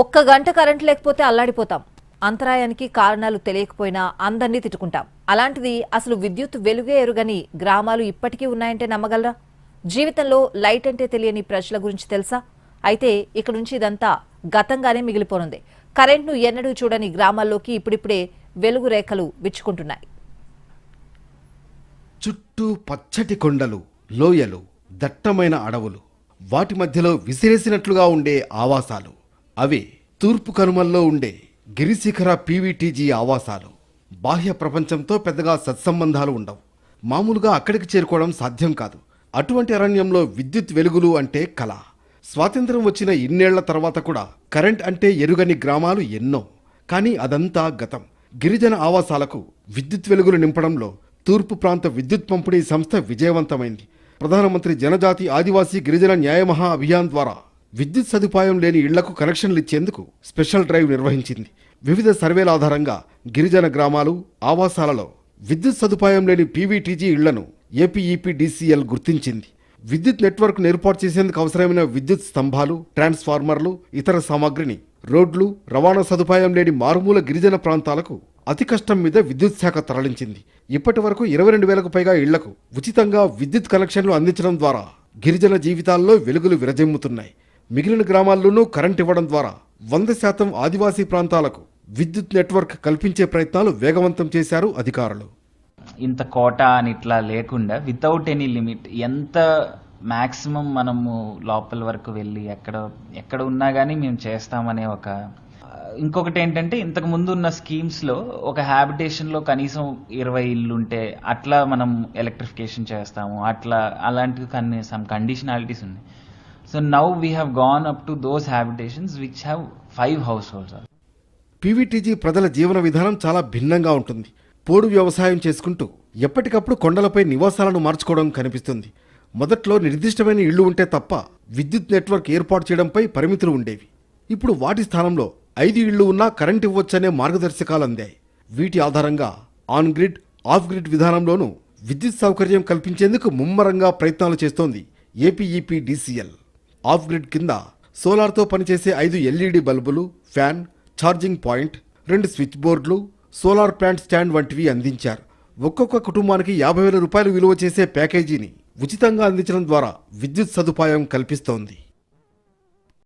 ఒక్క గంట కరెంట్ లేకపోతే అల్లాడిపోతాం. అంతరాయానికి కారణాలు తెలియకపోయినా అందరినీ తిట్టుకుంటాం. అలాంటిది అసలు విద్యుత్ వెలుగే ఎరుగని గ్రామాలు ఇప్పటికీ ఉన్నాయంటే నమ్మగలరా? జీవితంలో లైట్ అంటే తెలియని ప్రజల గురించి తెలుసా? అయితే ఇక్కడ నుంచి ఇదంతా గతంగానే మిగిలిపోనుంది. కరెంట్ను ఎన్నడూ చూడని గ్రామాల్లోకి ఇప్పుడిప్పుడే వెలుగు రేఖలు విచ్చుకుంటున్నాయి. చుట్టూ పచ్చటి కొండలు లోయలు దట్టమైన అడవులు వాటి మధ్యలో విసిరేసినట్లుగా ఉండే ఆవాసాలు. అవే తూర్పు కనుమల్లో ఉండే గిరిశిఖర పీవీటీజీ ఆవాసాలు. బాహ్య ప్రపంచంతో పెద్దగా సత్సంబంధాలు ఉండవు. మామూలుగా అక్కడికి చేరుకోవడం సాధ్యం కాదు. అటువంటి అరణ్యంలో విద్యుత్ వెలుగులు అంటే కళ. స్వాతంత్రం వచ్చిన ఇన్నేళ్ళ తర్వాత కూడా కరెంట్ అంటే ఎరుగని గ్రామాలు ఎన్నో. కానీ అదంతా గతం. గిరిజన ఆవాసాలకు విద్యుత్ వెలుగులు నింపడంలో తూర్పు ప్రాంత విద్యుత్ పంపిణీ సంస్థ విజయవంతమైంది. ప్రధానమంత్రి జనజాతి ఆదివాసీ గిరిజన న్యాయ మహా అభియాన్ ద్వారా విద్యుత్ సదుపాయం లేని ఇళ్ళకు కనెక్షన్లు ఇచ్చేందుకు స్పెషల్ డ్రైవ్ నిర్వహించింది. వివిధ సర్వేల ఆధారంగా గిరిజన గ్రామాలు ఆవాసాలలో విద్యుత్ సదుపాయం లేని పీవీటీజీ ఇళ్ళను ఏపీఈపీడీసీఎల్ గుర్తించింది. విద్యుత్ నెట్వర్క్ను ఏర్పాటు చేసేందుకు అవసరమైన విద్యుత్ స్తంభాలు ట్రాన్స్ఫార్మర్లు ఇతర సామాగ్రిని రోడ్లు రవాణా సదుపాయం లేని మారుమూల గిరిజన ప్రాంతాలకు అతి కష్టం మీద విద్యుత్ శాఖ తరలించింది. ఇప్పటి వరకు ఇరవై రెండు వేలకు పైగా ఇళ్ళకు ఉచితంగా విద్యుత్ కనెక్షన్లు అందించడం ద్వారా గిరిజన జీవితాల్లో వెలుగులు విరజిమ్ముతున్నాయి. మిగిలిన గ్రామాల్లోనూ కరెంట్ ఇవ్వడం ద్వారా వంద శాతం ఆదివాసీ ప్రాంతాలకు విద్యుత్ నెట్వర్క్ కల్పించే ప్రయత్నాలు వేగవంతం చేశారు అధికారులు. ఇంత కోట అని ఇట్లా లేకుండా వితౌట్ ఎనీ లిమిట్ ఎంత మ్యాక్సిమం మనము లోపల వరకు వెళ్ళి ఎక్కడ ఎక్కడ ఉన్నా కానీ మేము చేస్తామనే ఒక ఇంకొకటి ఏంటంటే ఇంతకు ముందు ఉన్న స్కీమ్స్లో ఒక హ్యాబిటేషన్లో కనీసం ఇరవై ఇల్లు ఉంటే అట్లా మనం ఎలక్ట్రిఫికేషన్ చేస్తాము అట్లా అలాంటివి కొన్ని సమ్ కండిషనాలిటీస్ ఉన్నాయి. So now we have gone up to those habitations which have five households PVTG ప్రజల జీవన విధానం చాలా భిన్నంగా ఉంటుంది. పోడు వ్యవసాయం చేసుకుంటూ ఎప్పటికప్పుడు కొండలపై నివాసాలను మార్చుకోవడం కనిపిస్తుంది. మొదట్లో నిర్దిష్టమైన ఇళ్ళు ఉంటే తప్ప విద్యుత్ నెట్వర్క్ ఏర్పాటు చేయడంపై పరిమితులు ఉండేవి. ఇప్పుడు వాటి స్థానంలో ఐదు ఇళ్ళు ఉన్నా కరెంట్ ఇవ్వచ్చనే మార్గదర్శకాలు అందాయి. వీటి ఆధారంగా ఆన్ గ్రిడ్ ఆఫ్ గ్రిడ్ విధానంలోనూ విద్యుత్ సౌకర్యం కల్పించేందుకు ముమ్మరంగా ప్రయత్నాలు చేస్తోంది ఏపీఈపీడీసీఎల్ ఆఫ్ గ్రిడ్ కింద సోలార్తో పనిచేసే ఐదు ఎల్ఈడి బల్బులు ఫ్యాన్ ఛార్జింగ్ పాయింట్ రెండు స్విచ్ బోర్డులు సోలార్ ప్లాంట్ స్టాండ్ వంటివి అందించారు. ఒక్కొక్క కుటుంబానికి యాభై వేల రూపాయలు విలువ చేసే ప్యాకేజీని ఉచితంగా అందించడం ద్వారా విద్యుత్ సదుపాయం కల్పిస్తోంది.